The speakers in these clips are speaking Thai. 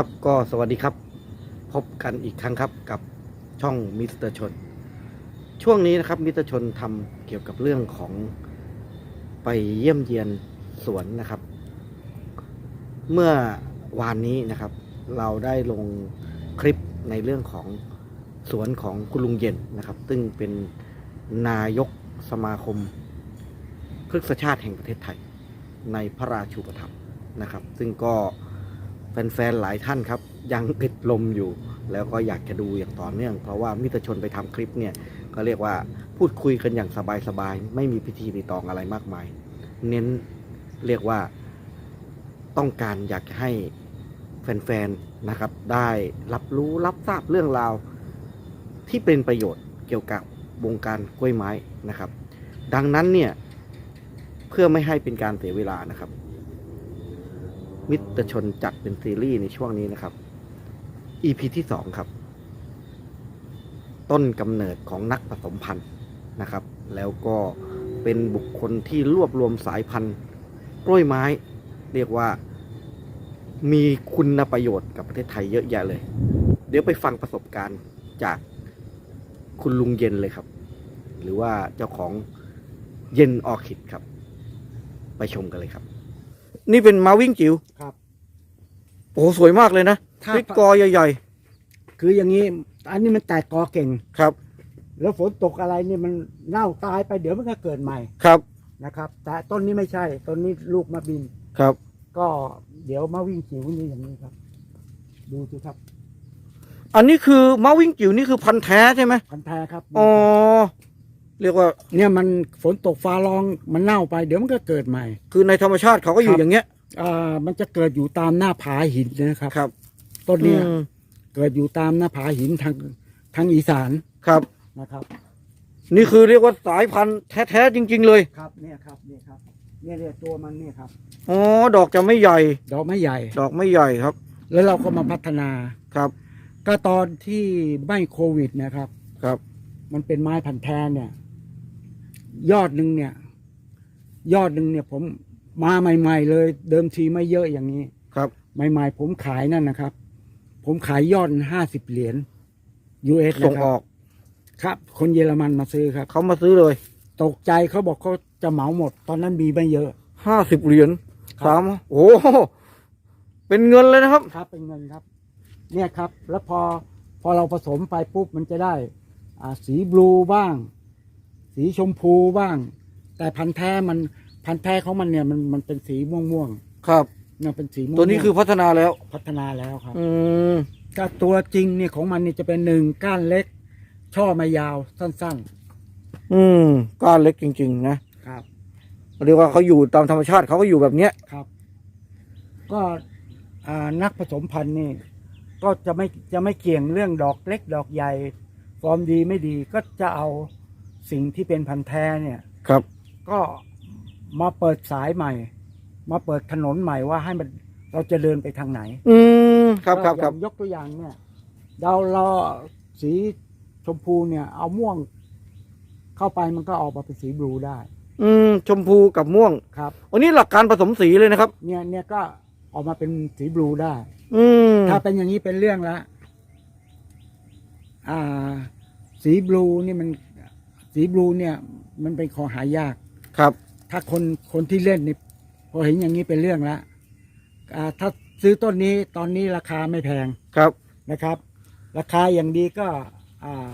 ครับก็สวัสดีครับ พบกันอีกครั้งครับกับช่องมิสเตอร์ชน ช่วงนี้นะครับมิสเตอร์ชนทำเกี่ยวกับเรื่องของไปเยี่ยมเยียนสวนนะครับ เมื่อวานนี้นะครับ เราได้ลงคลิปในเรื่องของสวนของคุณลุงเย็นนะครับ ซึ่งเป็นนายกสมาคมพฤกษชาติแห่งประเทศไทย ในพระราชูปถัมภ์นะครับ ซึ่งก็ แฟนๆหลายท่านครับยังติดลมอยู่ แล้วก็อยากจะดูอย่างต่อเนื่อง เพราะว่ามิตรชนไปทำคลิปเนี่ยก็เรียกว่าพูดคุยกันอย่างสบายๆไม่มีพิธีรีตองอะไรมากมาย เน้นเรียกว่าต้องการอยากให้แฟนๆนะครับได้รับรู้รับทราบเรื่องราว ที่เป็นประโยชน์เกี่ยวกับวงการกล้วยไม้นะครับ ดังนั้นเนี่ยเพื่อไม่ให้เป็นการเสียเวลานะครับ มิตรชนจัดเป็นซีรีส์ในช่วงนี้นะครับ EP ที่สองครับ ต้นกำเนิดของนักผสมพันธุ์นะครับ แล้วก็เป็นบุคคลที่รวบรวมสายพันธุ์กล้วยไม้ เรียกว่ามีคุณประโยชน์กับประเทศไทยเยอะแยะเลย เดี๋ยวไปฟังประสบการณ์จากคุณลุงเย็นเลยครับ หรือว่าเจ้าของเย็นออคิดครับ ไปชมกันเลยครับ นี่เป็นมาวิ่งจิ๋วครับ โอ้สวยมากเลยนะถ้าพริกกอใหญ่ คืออย่างนี้ อันนี้มันแตกกอเก่ง ๆ ครับ แล้วฝนตกอะไรนี่มันเน่าตายไปเดี๋ยวมันก็เกิดใหม่ครับนะครับ แต่ต้นนี้ไม่ใช่ต้นนี้ลูกมาบิน ครับ ก็เดี๋ยวมาวิ่งจิ๋วนี่อย่างนี้ครับ ดูสิครับ อันนี้คือมาวิ่งจิ๋วนี่คือพันธุ์แท้ใช่ไหมพันธุ์แท้ครับอ๋อ เรียกว่าเนี่ยมันฝนตกฟ้าร้องมันเน่าไป เดี๋ยวมันก็เกิดใหม่ คือในธรรมชาติเขาก็อยู่ครับอย่างเงี้ยอ่ามันจะเกิดอยู่ตามหน้าผาหินนะครับครับ ต้นเนี้ยอืมเกิดอยู่ตามหน้าผาหินทางทางอีสานครับ นะครับ นี่คือเรียกว่าสายพันธุ์แท้ๆจริง ๆ เลยครับเนี่ยครับเนี่ยครับเนี่ยเนี่ยตัวมันเนี่ยครับ อ๋อดอกจะไม่ใหญ่ ดอกไม่ใหญ่ ดอกไม่ใหญ่ครับแล้วเราก็มาพัฒนา ครับ ก็ตอนที่ไม่โควิดนะครับ ครับ มันเป็นไม้พันธุ์แท้เนี่ย ยอดหนึ่งเนี่ย ยอดหนึ่งเนี่ย ผมมาใหม่ ๆ เลย เดิมทีไม่เยอะอย่างนี้ ครับ ใหม่ ๆ ผมขายนั่นนะครับ ผมขายยอดห้าสิบเหรียญ US ส่งนะคอรัอบกครับ คนเยอรมันมาซื้อครับ เขามาซื้อเลย ตกใจเขาบอกเขาจะเหมาหมด ตอนนั้นมีไม่เยอะ ห้าสิบเหรียญครับ สามโอ้โหเป็นเงินเลยนะครับ ครับเป็นเงินครับ เนี่ยครับ แล้วพอพอเราผสมไปปุ๊บมันจะได้ อ่าสีบลูบ้าง สีชมพูบ้าง แต่พันธุ์แท้มันพันธุ์แท้ของมันเนี่ยมันมันเป็นสีม่วงม่วงครับ ๆเนี่ยเป็นสีม่วงๆตัวนี้คือพัฒนาแล้ว พัฒนาแล้วครับอืมก็ตัวจริงเนี่ยของมันนี่จะเป็นหนึ่งก้านเล็ก ช่อไม่ยาวสั้นอืมก้านเล็กจริง ๆ นะๆครับ เรียกว่าเขาอยู่ตามธรรมชาติเขาก็อยู่แบบเนี้ย ครับ ก็อ่านักผสมพันธุ์นี่ ก็จะไม่จะไม่เกี่ยงเรื่องดอกเล็กดอกใหญ่ ฟอร์มดีไม่ดีก็จะเอา สิ่งที่เป็นพันธุ์แท้เนี่ย ครับ ก็มาเปิดสายใหม่ มาเปิดถนนใหม่ว่าให้มันเราจะเดินไปทางไหน อืมครับครับครับอย่างยกตัวอย่างเนี่ยเราเราสีชมพูเนี่ย เอาม่วง เข้าไปมันก็ออกมาเป็นสีบลูได้ อืมชมพูกับม่วงครับอันนี้หลักการผสมสีเลยนะครับ เนี่ยเนี่ยก็ออกมาเป็นสีบลูได้ อืมถ้าเป็นอย่างนี้เป็นเรื่องละอ่า สีบลูนี่มัน สีบลูเนี่ยมันเป็นของหายาก ครับ ถ้าคนคนที่เล่นนี่พอเห็นอย่างนี้เป็นเรื่องละอ่าถ้าซื้อต้นนี้ตอนนี้ราคาไม่แพงครับ นะครับ ราคาอย่างดีก็อ่า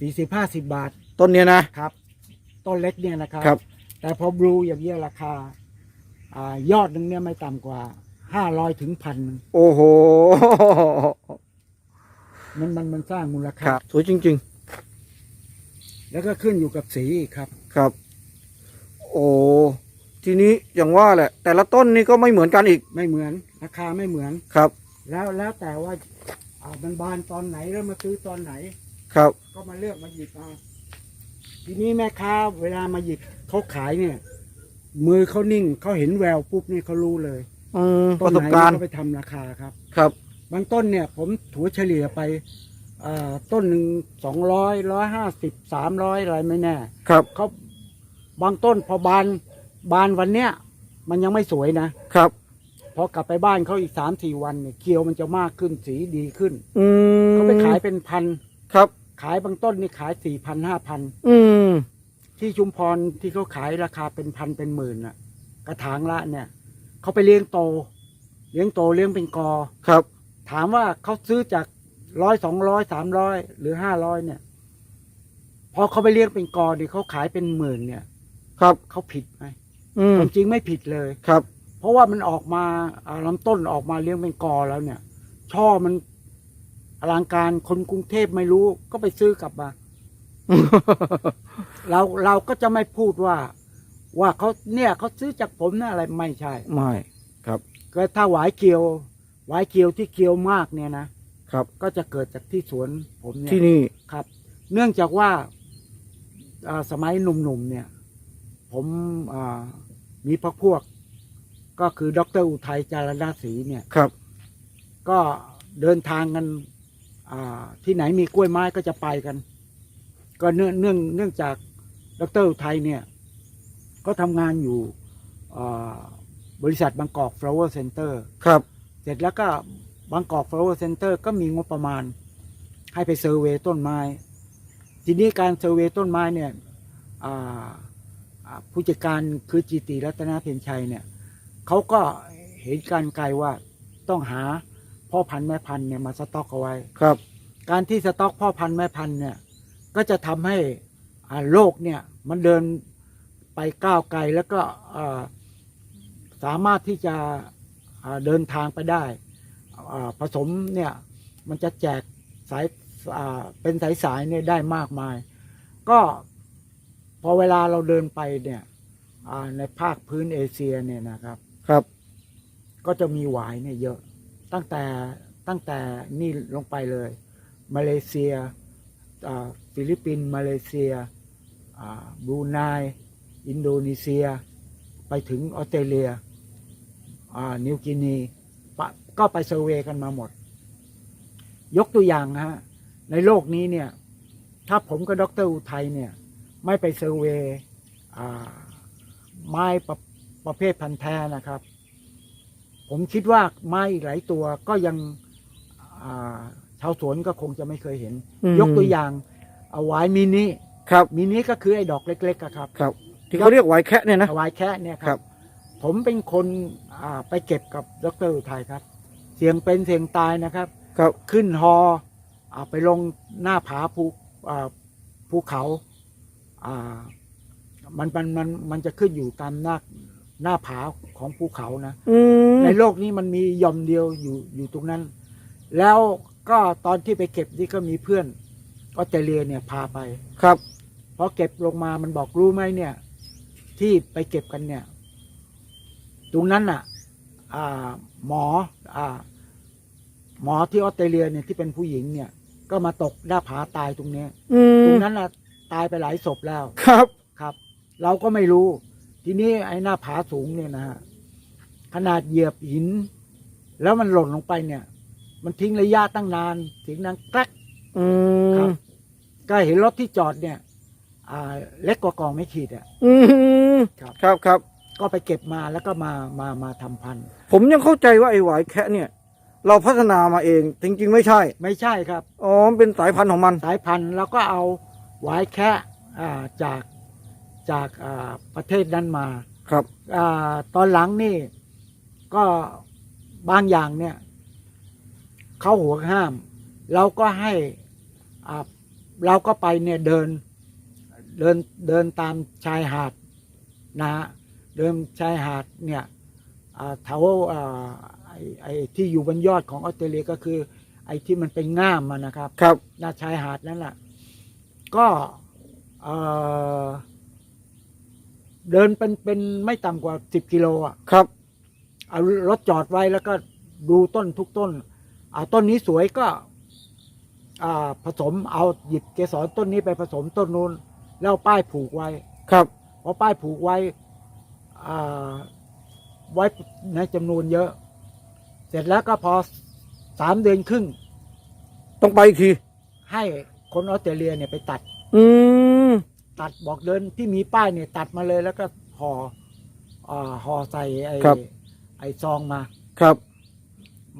สี่สิบห้าสิบบาทต้นเนี้ยนะ ครับ ต้นเล็กเนี่ยนะครับ ครับ แต่พอบลูอย่างเงี้ยราคาอ่ายอดหนึ่งเนี่ยไม่ต่ำกว่าห้าร้อยถึงพันโอ้โห มันมันมันสร้างมูลคค่ารับ สวยจริง แล้วก็ขึ้นอยู่กับสีครับๆครับ โอ้ทีนี้อย่างว่าแหละ แต่ละต้นนี่ก็ไม่เหมือนกันอีกไม่เหมือนราคาไม่เหมือน ครับ แล้วแล้วแต่ว่าอ่ามันบานตอนไหนแล้วมาซื้อตอนไหน ครับ ก็มาเลือกมาหยิบเอาทีนี้แม่ค้าเวลามาหยิบเขาขายเนี่ย มือเขานิ่งเขาเห็นแววปุ๊บนี่เขารู้เลยอืมปต้นระสบไหนการณ์เขาไปทำราคาครับ ครับ บางต้นเนี่ย ผมถัวเฉลี่ยไปอ่า ต้นหนึ่งสองร้อยร้อยห้าสิบสามร้อยอะไรไม่แน่ครับเขาบางต้นพอบานบานวันเนี้ยมันยังไม่สวยนะครับ พออกลับไปบ้านเขาอีกสามสี่วันเนี่ยเคียวมันจะมากขึ้นสีดีขึ้นอืมเขาไปขายเป็นพันครับ ขายบางต้นนี่ขายสี่พันห้าพันอืมที่ชุมพรที่เขาขายราคาเป็นพันเป็นหมื่นน่ะ กระถางละเนี่ยเขาไปเลี้ยงโต เลี้ยงโตเลี้ยงเป็นกอครับ ถามว่าเขาซื้อจาก ร้อยสองร้อยสามร้อยหรือห้าร้อยเนี่ย พอเขาไปเลี้ยงเป็นกอเนี่ยเขาขายเป็นหมื่นเนี่ยครับเขาผิดไหมอืมความจริงไม่ผิดเลย ครับ เพราะว่ามันออกมาอ่าลำต้นออกมาเลี้ยงเป็นกอแล้วเนี่ย ช่อมันอลังการคนกรุงเทพไม่รู้ก็ไปซื้อกลับมา เราเราก็จะไม่พูดว่า ว่าเขาเนี่ยเขาซื้อจากผมนะอะไรไม่ใช่ ไม่ ครับ ก็ถ้าหวายเกียว หวายเกียวที่เกียวมากเนี่ยนะ ครับ ก็จะเกิดจากที่สวนผมเนี่ยที่นี่ครับ เนื่องจากว่าอ่าสมัยหนุ่มๆเนี่ย ผมอ่ามีพักพวก ก็คือดรอุทัยจารณศรีเนี่ย ครับ ก็เดินทางกันอ่าที่ไหนมีกล้วยไม้ก็จะไปกัน ก็เนื่องเนื่องเนื่องจากดรอุทัยเนี่ย ก็ทำงานอยู่อ่าบริษัทบางกอก flower center ครับ เสร็จแล้วก็ บางกอก flower center ก็มีงบประมาณ ให้ไปเซอร์เวย์ต้นไม้ ทีนี้การเซอร์เวย์ต้นไม้เนี่ยอ่าอ่าผู้จัดการคือจิติรัตนเพียรชัยเนี่ยเขาก็เห็นการไกลว่าต้องหาพ่อพันธุ์แม่พันธุ์เนี่ยมาสต็อกเอาไว้ครับ การที่สต็อกพ่อพันธุ์แม่พันธุ์เนี่ยก็จะทำให้อ่าโลกเนี่ยมันเดินไปก้าวไกลแล้วก็อ่าสามารถที่จะอ่าเดินทางไปได้อ่า ผสมเนี่ยมันจะแจกสายอ่าเป็นสายสายๆเนี่ยได้มากมาย ก็พอเวลาเราเดินไปเนี่ยอ่าในภาคพื้นเอเชียเนี่ยนะครับครับ ก็จะมีหวายเนี่ยเยอะตั้งแต่ตั้งแต่นี่ลงไปเลย มาเลเซียอ่าฟิลิปปินส์มาเลเซียอ่าบรูไนอินโดนีเซีย ไปถึงออสเตรเลียอ่านิวกินีปะ ก็ไปเซอร์เวย์กันมาหมด ยกตัวอย่างนะฮะ ในโลกนี้เนี่ย ถ้าผมกับดรอุทัยเนี่ย ไม่ไปเซอร์เวย์อ่าไม้ประประเภทพันธุ์แท้นะครับ ผมคิดว่าไม้อีกหลายตัวก็ยังอ่าชาวสวนก็คงจะไม่เคยเห็นอืมยกตัวอย่างเอาไว้มินิครับมินิก็คือไอ้ดอกเล็กๆอะครับ ครับ ที่เขาเรียกไหวแคะเนี่ยนะถวายแค่เนี่ยคครัรับบผมเป็นคนอ่าไปเก็บกับดรอุทัยครับ เสียงเป็นเสียงตายนะครับ ครับขึ้นฮออาไปลงหน้าผาภูอ่าภูเขาอ่ามันมันมันมันจะขึ้นอยู่ตามหน้าหน้าผาของภูเขานะ อืมในโลกนี้มันมีหย่อมเดียวอยู่อยู่ตรงนั้น แล้วก็ตอนที่ไปเก็บนี่ก็มีเพื่อนออสเตรเลียเนี่ยพาไป ครับ พอเก็บลงมามันบอกรู้ไหมเนี่ย ที่ไปเก็บกันเนี่ย ตรงนั้นน่ะอ่า หมออ่าหมอที่ออสเตรเลียเนี่ยที่เป็นผู้หญิงเนี่ย ก็มาตกหน้าผาตายตรงเนี้ยอืตรมงนั้นน่ะตายไปหลายศพแล้วครับครับ เราก็ไม่รู้ ทีนี้ไอ้หน้าผาสูงเนี่ยนะฮะขนาดเหยียบหิน แล้วมันหล่นลงไปเนี่ย มันทิ้งระยะตั้งนานถึงนังกรักอืครัมบก็เห็นรถที่จอดเนี่ย อ่า เล็กกว่ากองไม่ขีดอะอืมครับครับครับ ก็ไปเก็บมาแล้วก็มามามาทำพันธุ์ ผมยังเข้าใจว่าไอ้ไหวแคะเนี่ย เราพัฒนามาเอง จริง ๆ ไม่ใช่ ไม่ใช่ครับ อ๋อมันเป็นสายพันธุ์ของมัน สายพันธุ์แล้วก็เอาไว้แค่อ่าจากจากอ่าประเทศนั้นมาครับอาตอนหลังนี่ก็บางอย่างเนี่ยเขาหัวห้าม เราก็ให้อ่าเราก็ไปเนี่ยเดิน เดินเดินตามชายหาดนะฮะ เดินชายหาดเนี่ยอ่าแถวอ่าไอ้ไอ้ที่อยู่บนยอดของออสเตรเลียก็คือ ไอ้ที่มันเป็นง่ามมันนะครับ ครับหน้าชายหาดนั่นแหละก็เอ่อเดินเป็นเป็นไม่ต่ำกว่าสิบกิโลอะครับเอารถจอดไว้แล้วก็ดูต้นทุกต้นอ่าต้นนี้สวยก็อ่าผสมเอาหยิบเกสรต้นนี้ไปผสมต้นนู้นแล้วเอาป้ายผูกไว้ ครับพอป้ายผูกไว้อ่า ไว้ในจำนวนเยอะ เสร็จแล้วก็พอสามเดือนครึ่ง ต้องไปอีกที ให้คนออสเตรเลียเนี่ยไปตัด อืม ตัดบอกเดินที่มีป้ายเนี่ยตัดมาเลยแล้วก็ห่ออ่าห่อใส่ไอ้ครับ ไอ้ซองมา ครับ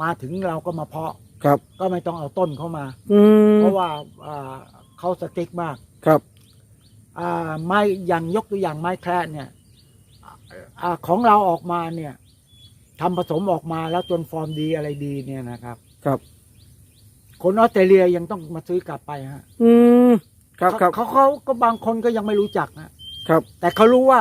มาถึงเราก็มาเพาะ ครับ ก็ไม่ต้องเอาต้นเข้ามา อืม เพราะว่าอ่าเขาสติ๊กมาก ครับ อ่าไม้อย่างยกตัวอย่างไม้แคระเนี่ย อาของเราออกมาเนี่ยทำผสมออกมาแล้วจนฟอร์มดีอะไรดีเนี่ยนะครับ ครับ คนออสเตรเลียยังต้องมาซื้อกลับไปฮะ อืมครับครับเขาเขาก็บางคนก็ยังไม่รู้จักนะครับ แต่เขารู้ว่า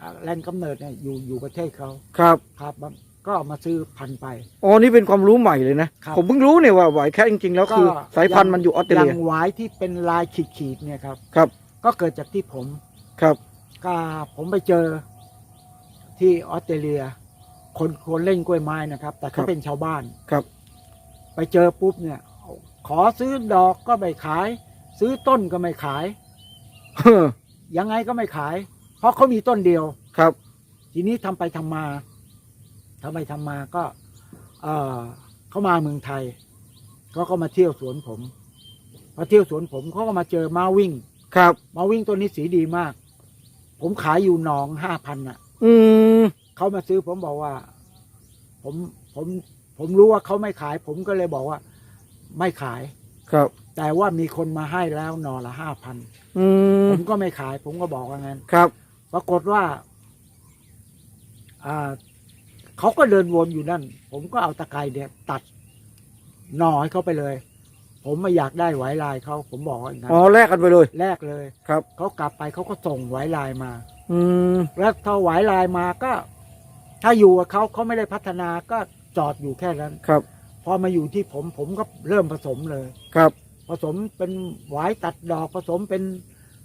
อ่าแหล่งกำเนิดเนี่ยอยู่อยู่ประเทศเขาครับครับบางก็เอามาซื้อพันธุ์ไปอ๋อนี่เป็นความรู้ใหม่เลยนะครับผมเพิ่งรู้เนี่ยว่าหวายแค่จริงๆแล้วคือก็สายพันธุ์มันอยู่ออสเตรอเลีย่ายงหวายที่เป็นลายขีดๆเนี่ยครับ ครับ ก็เกิดจากที่ผมครับก็ผมไปเจอ ที่ออสเตรเลีย คนคนเล่นกล้วยไม้นะครับ แต่ครัเขาบเป็นชาวบ้าน ครับ ไปเจอปุ๊บเนี่ย ขอซื้อดอกก็ไม่ขาย ซื้อต้นก็ไม่ขายเฮ้อยังไงก็ไม่ขาย เพราะเขามีต้นเดียวครับ ทีนี้ทำไปทำมาทำไปทำมาก็ เออเขามาเมืองไทยเขาก็มาเที่ยวสวนผมพอเที่ยวสวนผมเขาก็มาเจอมาวิ่ง ครับ มาวิ่งตัวนี้สีดีมาก ผมขายอยู่หนองห้าพันอะ อืมเขามาซื้อผมบอกว่า ผมผมผมรู้ว่าเขาไม่ขาย ผมก็เลยบอกว่า ไม่ขาย ครับ แต่ว่ามีคนมาให้แล้วหนอละห้าพันอืมผมก็ไม่ขาย ผมก็บอกว่างั้น ครับ ปรากฏว่า อ่าเขาก็เดินวนอยู่นั่น ผมก็เอาตะไคร้เนี่ย ตัดหน่อให้เขาไปเลย ผมไม่อยากได้ไหวลายเขาผมบอกว่าอย่างนั้นอ๋อแลกกันไปเลยแรกเลยครับ เขากลับไปเขาก็ส่งไหวลายมา อืมแล้วถ้าไหวลายมาก็ ถ้าอยู่กับเขาเขาไม่ได้พัฒนาก็จอดอยู่แค่นั้น ครับ พอมาอยู่ที่ผมผมก็เริ่มผสมเลย ครับผสมเป็นหวายตัดดอกผสมเป็น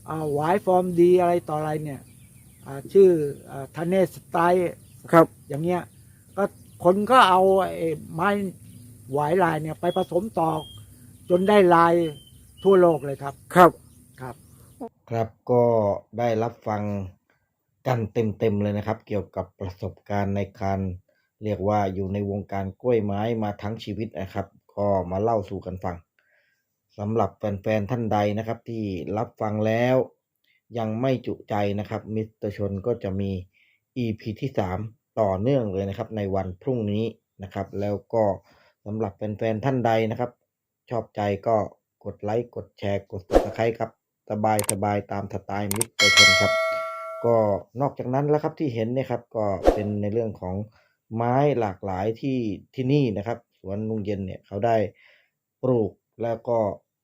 อ่าหวายฟอร์มดีอะไรต่ออะไรเนี่ยอ่าชื่อทนเนสไตล์ ครับ อย่างเงี้ยก็คนก็เอาไอ้ไม้หวายลายเนี่ย ไปผสมต่อจนได้ลายทั่วโลกเลยครับ ครับ ครับ ครับก็ได้รับฟัง กันเต็มๆเลยนะครับ เกี่ยวกับประสบการณ์ในการเรียกว่าอยู่ในวงการกล้วยไม้มาทั้งชีวิตนะครับ ก็มาเล่าสู่กันฟังสำหรับแฟนๆท่านใดนะครับที่รับฟังแล้ว ยังไม่จุใจนะครับ มิสเตอร์ชนก็จะมี EP ที่ 3 ต่อเนื่องเลยนะครับ ในวันพรุ่งนี้นะครับ แล้วก็สำหรับแฟนๆท่านใดนะครับ ชอบใจก็กดไลค์กดแชร์กด subscribe ครับสบายสบายตามสไตล์มิสเตอร์ชนครับ ก็นอกจากนั้นแล้วครับที่เห็นนี่ยครับก็เป็นในเรื่องของไม้หลากหลายที่ที่นี่นะครับสวนลุงเย็นเนี่ยเขาได้ปลูกแล้วก็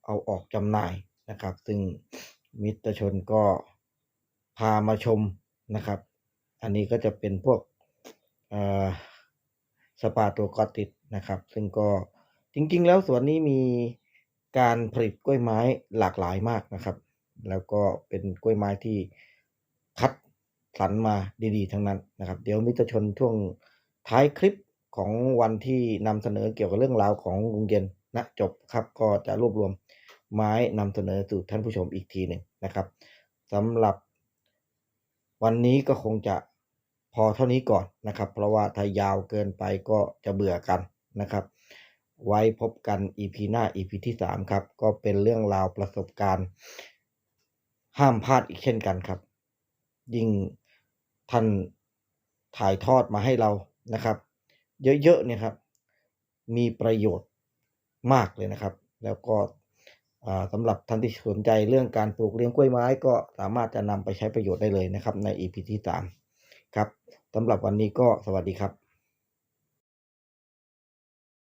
เอาออกจำหน่ายนะครับ ซึ่งมิตรชนก็พามาชมนะครับ อันนี้ก็จะเป็นพวกเอ่อสปาตัวกอติดนะครับ ซึ่งก็จริง ๆ แล้วสวนนี้มีการผลิตกล้วยไม้หลากหลายมากนะครับ แล้วก็เป็นกล้วยไม้ที่ คัดสรรมาดีๆ ทั้งนั้นนะครับ เดี๋ยวมิตรชนช่วงท้ายคลิปของวันที่นำเสนอเกี่ยวกับเรื่องราวของลุงเย็นนะจบครับก็จะรวบรวมไม้นำเสนอสู่ท่านผู้ชมอีกทีหนึ่งนะครับสำหรับ วันนี้ก็คงจะพอเท่านี้ก่อนนะครับ เพราะว่าถ้ายาวเกินไปก็จะเบื่อกันนะครับ ไว้พบกัน EP หน้า EP ที่ 3 ครับ ก็เป็นเรื่องราวประสบการณ์ ห้ามพลาดอีกเช่นกันครับ ยิ่งท่านถ่ายทอดมาให้เรานะครับ เยอะๆเนี่ยครับ มีประโยชน์มากเลยนะครับ แล้วก็สำหรับท่านที่สนใจเรื่องการปลูกเลี้ยงกล้วยไม้ก็สามารถจะนำไปใช้ประโยชน์ได้เลยนะครับใน EP ที่3ครับสำหรับวันนี้ก็สวัสดีครับ